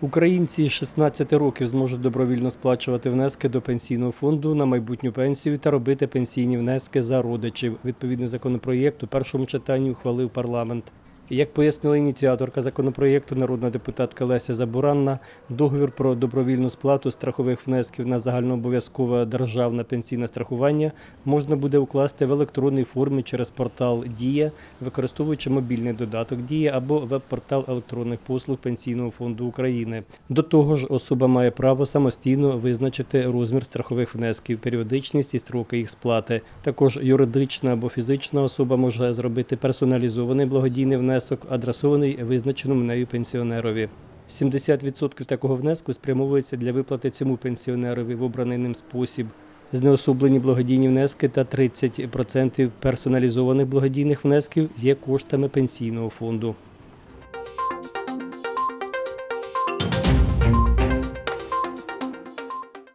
Українці з 16 років зможуть добровільно сплачувати внески до пенсійного фонду на майбутню пенсію та робити пенсійні внески за родичів. Відповідний законопроєкт у першому читанні ухвалив парламент. Як пояснила ініціаторка законопроєкту, народна депутатка Леся Забуранна, договір про добровільну сплату страхових внесків на загальнообов'язкове державне пенсійне страхування можна буде укласти в електронній формі через портал Дія, використовуючи мобільний додаток Дія або веб-портал електронних послуг Пенсійного фонду України. До того ж, особа має право самостійно визначити розмір страхових внесків, періодичність і строки їх сплати. Також юридична або фізична особа може зробити персоналізований благодійний внесок, адресований визначеному нею пенсіонерові. 70% такого внеску спрямовується для виплати цьому пенсіонерові в обраний ним спосіб. Знеособлені благодійні внески та 30% персоналізованих благодійних внесків є коштами пенсійного фонду.